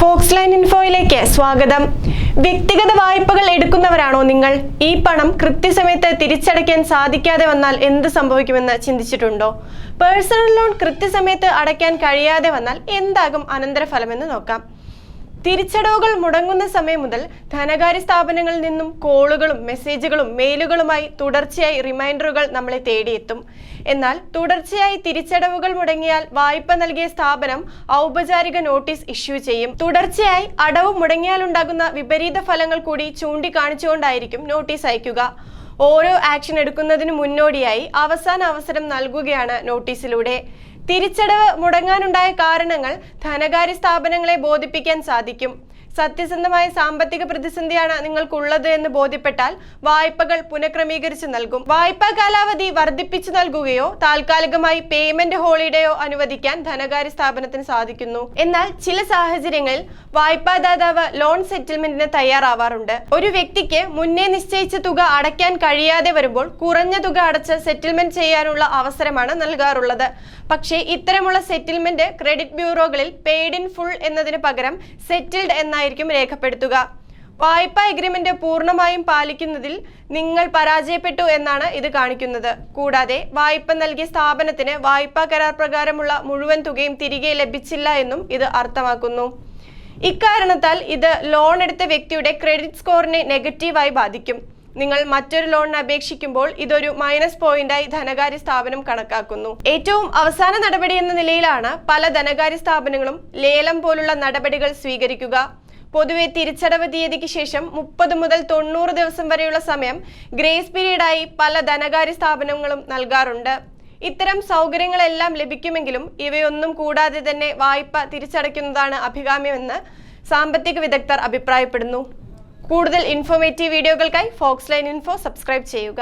Fox line ഇൻഫോയിലേക്ക് സ്വാഗതം. വ്യക്തിഗത വായ്പകൾ എടുക്കുന്നവരാണോ നിങ്ങൾ? ഈ പണം കൃത്യസമയത്ത് തിരിച്ചടയ്ക്കാൻ സാധിക്കാതെ വന്നാൽ എന്ത് സംഭവിക്കുമെന്ന് ചിന്തിച്ചിട്ടുണ്ടോ? പേഴ്സണൽ ലോൺ കൃത്യസമയത്ത് അടയ്ക്കാൻ കഴിയാതെ വന്നാൽ എന്താകും അനന്തരഫലമെന്ന് നോക്കാം. തിരിച്ചടവുകൾ മുടങ്ങുന്ന സമയം മുതൽ ധനകാര്യ സ്ഥാപനങ്ങളിൽ നിന്നും കോളുകളും മെസ്സേജുകളും മെയിലുകളുമായി തുടർച്ചയായി റിമൈൻഡറുകൾ നമ്മളെ തേടിയെത്തും. എന്നാൽ തുടർച്ചയായി തിരിച്ചടവുകൾ മുടങ്ങിയാൽ വായ്പ നൽകിയ സ്ഥാപനം ഔപചാരിക നോട്ടീസ് ഇഷ്യൂ ചെയ്യും. തുടർച്ചയായി അടവ് മുടങ്ങിയാലുണ്ടാകുന്ന വിപരീത ഫലങ്ങൾ കൂടി ചൂണ്ടിക്കാണിച്ചുകൊണ്ടായിരിക്കും നോട്ടീസ് അയക്കുക. ഓരോ ആക്ഷൻ എടുക്കുന്നതിന് മുന്നോടിയായി അവസാന അവസരം നൽകുകയാണ് നോട്ടീസിലൂടെ. തിരിച്ചടവ് മുടങ്ങാനുണ്ടായ കാരണങ്ങൾ ധനകാര്യ സ്ഥാപനങ്ങളെ ബോധിപ്പിക്കാൻ സാധിക്കും. സത്യസന്ധമായ സാമ്പത്തിക പ്രതിസന്ധിയാണ് നിങ്ങൾക്കുള്ളത് എന്ന് ബോധ്യപ്പെട്ടാൽ വായ്പകൾ പുനഃക്രമീകരിച്ച് നൽകും. വായ്പാ കാലാവധി വർദ്ധിപ്പിച്ചു നൽകുകയോ താൽക്കാലികമായി പേയ്മെന്റ് ഹോളിഡേയോ അനുവദിക്കാൻ ധനകാര്യ സ്ഥാപനത്തിന് സാധിക്കുന്നു. എന്നാൽ ചില സാഹചര്യങ്ങളിൽ വായ്പാദാതാവ് ലോൺ സെറ്റിൽമെന്റിന് തയ്യാറാവാറുണ്ട്. ഒരു വ്യക്തിക്ക് മുന്നേ നിശ്ചയിച്ച തുക അടയ്ക്കാൻ കഴിയാതെ വരുമ്പോൾ കുറഞ്ഞ തുക അടച്ച് സെറ്റിൽമെന്റ് ചെയ്യാനുള്ള അവസരമാണ് നൽകാറുള്ളത്. പക്ഷേ ഇത്തരമുള്ള സെറ്റിൽമെന്റ് ക്രെഡിറ്റ് ബ്യൂറോകളിൽ പെയ്ഡ് ഇൻ ഫുൾ എന്നതിന് പകരം സെറ്റിൽഡ് എന്നായിരിക്കും രേഖപ്പെടുത്തുക. വായ്പാ എഗ്രിമെന്റ് പൂർണമായും പാലിക്കുന്നതിൽ നിങ്ങൾ പരാജയപ്പെട്ടു എന്നാണ് ഇത് കാണിക്കുന്നത്. കൂടാതെ വായ്പ നൽകിയ സ്ഥാപനത്തിന് വായ്പാ കരാർ പ്രകാരമുള്ള മുഴുവൻ തുകയും തിരികെ ലഭിച്ചില്ല എന്നും ഇത് അർത്ഥമാക്കുന്നു. ഇക്കാരണത്താൽ ഇത് ലോൺ എടുത്ത വ്യക്തിയുടെ ക്രെഡിറ്റ് സ്കോറിനെ നെഗറ്റീവായി ബാധിക്കും. നിങ്ങൾ മറ്റൊരു ലോണിന് അപേക്ഷിക്കുമ്പോൾ ഇതൊരു മൈനസ് പോയിന്റായി ധനകാര്യ സ്ഥാപനം കണക്കാക്കുന്നു. ഏറ്റവും അവസാന നടപടി എന്ന നിലയിലാണ് പല ധനകാര്യ സ്ഥാപനങ്ങളും ലേലം പോലുള്ള നടപടികൾ സ്വീകരിക്കുക. പൊതുവെ തിരിച്ചടവ് തീയതിക്ക് ശേഷം മുപ്പത് മുതൽ തൊണ്ണൂറ് ദിവസം വരെയുള്ള സമയം ഗ്രേസ് പീരീഡായി പല ധനകാര്യ സ്ഥാപനങ്ങളും നൽകാറുണ്ട്. ഇത്തരം സൗകര്യങ്ങളെല്ലാം ലഭിക്കുമെങ്കിലും ഇവയൊന്നും കൂടാതെ തന്നെ വായ്പ തിരിച്ചടയ്ക്കുന്നതാണ് അഭികാമ്യമെന്ന് സാമ്പത്തിക വിദഗ്ധർ അഭിപ്രായപ്പെടുന്നു. കൂടുതൽ ഇൻഫോർമേറ്റീവ് വീഡിയോകൾക്കായി ഫോക്സ് ലൈൻ ഇൻഫോ സബ്സ്ക്രൈബ് ചെയ്യുക.